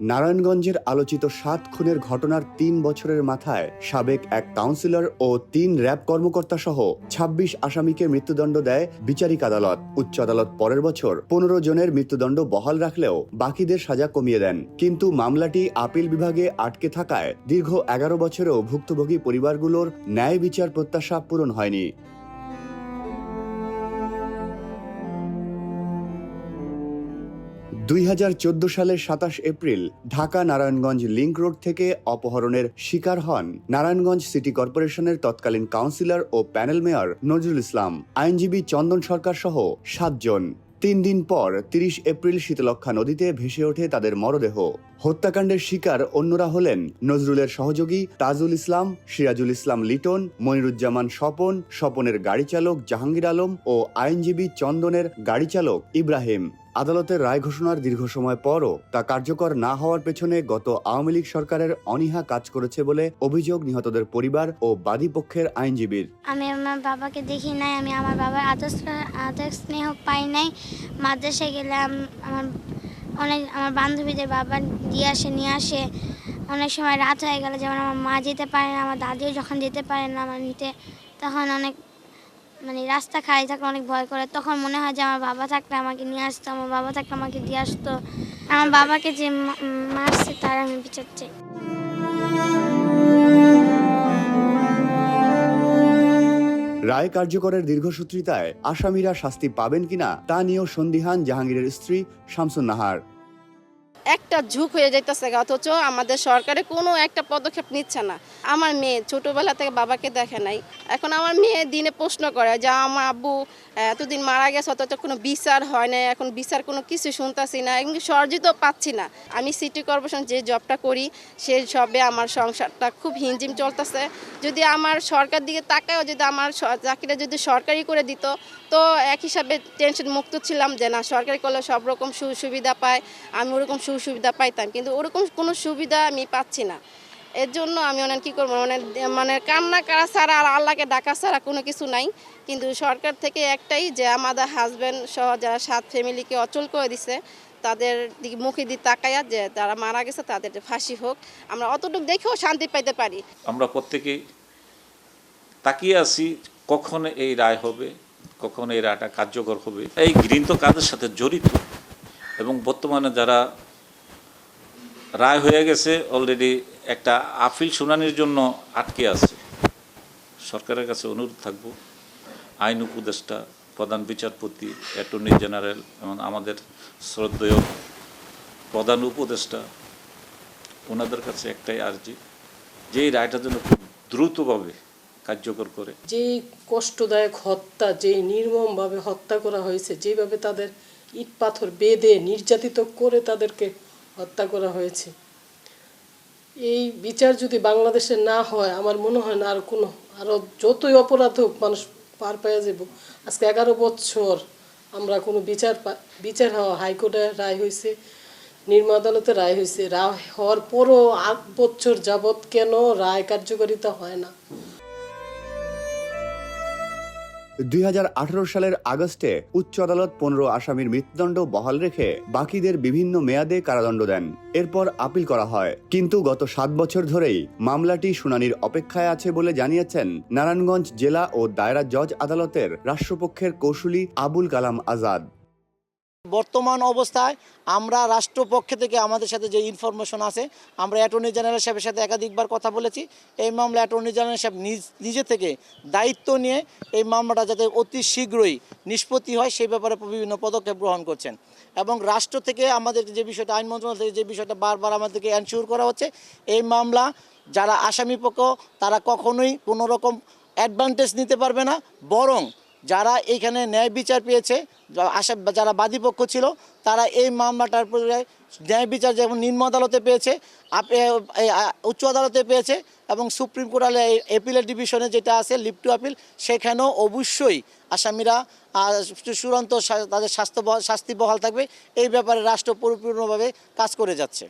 নারায়ণগঞ্জের আলোচিত সাত খুনের ঘটনার তিন বছরের মাথায় সাবেক এক কাউন্সিলর ও তিন র্যাব কর্মকর্তা সহ ২৬ আসামিকে মৃত্যুদণ্ড দেয় বিচারিক আদালত। উচ্চ আদালত পরের বছর পনেরো জনের মৃত্যুদণ্ড বহাল রাখলেও বাকিদের সাজা কমিয়ে দেন। কিন্তু মামলাটি আপিল বিভাগে আটকে থাকায় দীর্ঘ এগারো বছরেও ভুক্তভোগী পরিবারগুলোর ন্যায় বিচার প্রত্যাশা পূরণ হয়নি। দুই হাজার চোদ্দ সালের সাতাশ April Dhaka Narayanganj link road থেকে অপহরণের শিকার হন নারায়ণগঞ্জ সিটি কর্পোরেশনের তৎকালীন কাউন্সিলর ও প্যানেল মেয়র নজরুল ইসলাম। আইনজীবী চন্দন সরকার সহ সাতজন। তিন দিন পর তিরিশ এপ্রিল শীতলক্ষা নদীতে ভেসে ওঠে তাদের মরদেহ। হত্যাকাণ্ডের শিকার অন্যরা হলেন নজরুলের সহযোগী তাজুল ইসলাম, সিরাজুল ইসলাম লিটন, মনিরুজ্জামান স্বপন, স্বপনের গাড়ি চালক জাহাঙ্গীর আলম ও আইনজীবী চন্দনের গাড়ি চালক ইব্রাহিম। আদালতের রায় ঘোষণার দীর্ঘ সময় পরও তা কার্যকর না হওয়ার পেছনে গত আওয়ামী লীগ সরকারের অনীহা কাজ করেছে বলে অভিযোগ নিহতদের পরিবার ও বাদী পক্ষের আইনজীবীর। আমি আমার বাবাকে দেখি নাই, আমি আমার বাবার আদর স্নেহ পাই নাই। মাদ্রাসায় গেলে আমার অনেক, আমার বান্ধবীদের বাবা দিয়ে আসে, নিয়ে আসে। অনেক সময় রাত হয়ে গেলে যেমন আমার মা যেতে পারে না, আমার দাদিও যখন যেতে পারে না আমার নিতে, তখন অনেক মানে রাস্তা খালি থাকলে অনেক ভয় করে। তখন মনে হয় যে আমার বাবা থাকলে আমাকে নিয়ে আসতো, আমার বাবা থাকলে আমাকে দিয়ে আসতো। আমার বাবাকে যে মারছে তার আমি বিচার চাই। রায় কার্যকরের দীর্ঘসূত্রিতায় আসামিরা শাস্তি পাবেন কিনা তা নিয়েও সন্দিহান জাহাঙ্গীরের স্ত্রী শামসুন নাহার একটা ঝুঁক হয়ে যাইতেছে অথচ আমাদের সরকারে কোনো একটা পদক্ষেপ নিচ্ছে না। আমার মেয়ে ছোটবেলা থেকে বাবাকে দেখে নাই। এখন আমার মেয়ে দিনে প্রশ্ন করে যে, আমার আব্বু এতদিন মারা গেছে, অথচ কোনো বিচার হয় না এখন বিচার কোনো কিছু শুনতাছি না, এমনি সহজিত পাচ্ছি না। আমি সিটি কর্পোরেশন যে জবটা করি সেই সবে আমার সংসারটা খুব হিমজিম চলতেছে। যদি আমার সরকার দিকে তাকায়ও, যদি আমার চাকরিটা যদি সরকারি করে দিত, তো এক হিসাবে টেনশন মুক্ত ছিলাম যে, না, সরকারি করলে সব রকম সুবিধা পায়, আমি ওরকম সুবিধা পাইতাম, কিন্তু ওরকম কোনো সুবিধা আমি পাচ্ছি না। এর জন্য আমি অনেক কী করব মানে মানে কান্না করা ছাড়া আর আল্লাহকে ডাকা ছাড়া কোনো কিছু নাই। কিন্তু সরকার থেকে একটাই যে আমাদের হাজব্যান্ড সহ যারা সাত ফ্যামিলিকে অচল করে দিছে, তাদের দিকে মুখে দিয়ে তাকাইয়া যে তারা মারা গেছে, তাদের ফাঁসি হোক, আমরা অতটুকু দেখেও শান্তি পাইতে পারি। আমরা প্রত্যেকেই তাকিয়ে আছি, কখন এই রায় হবে, কখন এই রায়টা কার্যকর হবে। এই গৃহীত কাজের সাথে জড়িত এবং বর্তমানে যারা রায় হয়ে গেছে অলরেডি একটা আপিল শুনানির জন্য আটকে আছে। সরকারের কাছে অনুরোধ থাকব, আইন উপদেষ্টা, প্রধান বিচারপতি অ্যাটর্নি জেনারেল এবং আমাদের শ্রদ্ধেয় প্রধান উপদেষ্টা, ওনাদের কাছে একটাই আর্জি, যে এই রায়টা যেন খুব দ্রুতভাবে কার্যকর করে। যে কষ্টদায়ক হত্যা যে নির্মমভাবে হত্যা করা হয়েছে যেভাবে তাদের ইট পাথর বেঁধে নির্যাতিত করে তাদেরকে হত্যা করা হয়েছে। এই বিচার যদি বাংলাদেশে না হয়, আমার মনে হয় না আর কোনো আরও যতই অপরাধ হোক, মানুষ পার পাইয়া যাব আজকে এগারো বছর আমরা কোনো বিচার বিচার হওয়া হাইকোর্টে রায় হয়েছে নিম্ন আদালতে রায় হয়েছে রায় হওয়ার পরও আট বছর যাবৎ কেন রায় কার্যকারিতা হয় না? দুই হাজার আঠারো সালের আগস্টে উচ্চ আদালত পনেরো আসামির মৃত্যুদণ্ড বহাল রেখে বাকিদের বিভিন্ন মেয়াদে কারাদণ্ড দেন। এরপর আপিল করা হয়। কিন্তু গত সাত বছর ধরেই মামলাটি শুনানির অপেক্ষায় আছে বলে জানিয়েছেন নারায়ণগঞ্জ জেলা ও দায়রা জজ আদালতের রাষ্ট্রপক্ষের কৌশলী আবুল কালাম আজাদ। বর্তমান অবস্থায় আমরা রাষ্ট্রপক্ষ থেকে আমাদের সাথে যে ইনফরমেশন আছে, আমরা অ্যাটর্নি জেনারেল সাহেবের সাথে একাধিকবার কথা বলেছি। এই মামলা অ্যাটর্নি জেনারেল সাহেব নিজ, নিজে থেকে দায়িত্ব নিয়ে এই মামলাটা যাতে অতি শীঘ্রই নিষ্পত্তি হয়, সেই ব্যাপারে বিভিন্ন পদক্ষেপ গ্রহণ করছেন। এবং রাষ্ট্র থেকে আমাদের যে বিষয়টা, আইন মন্ত্রণালয় থেকে যে বিষয়টা বারবার আমাদেরকে এনশিওর করা হচ্ছে, এই মামলা যারা আসামি পক্ষ, তারা কখনোই কোনো রকম অ্যাডভান্টেজ নিতে পারবে না, বরং যারা এইখানে ন্যায় বিচার পেয়েছে আশা, যারা বাদীপক্ষ ছিল, তারা এই মামলাটার ন্যায় বিচার যেমন নিম্ন আদালতে পেয়েছে উচ্চ আদালতে পেয়েছে এবং সুপ্রিম কোর্ট এপিলের ডিভিশনে যেটা আছে, লিপ টু আপিল, সেখানেও অবশ্যই আসামিরা চূড়ান্ত তাদের স্বাস্থ্য শাস্তি বহাল থাকবে। এই ব্যাপারে রাষ্ট্র পরিপূর্ণভাবে কাজ করে যাচ্ছে।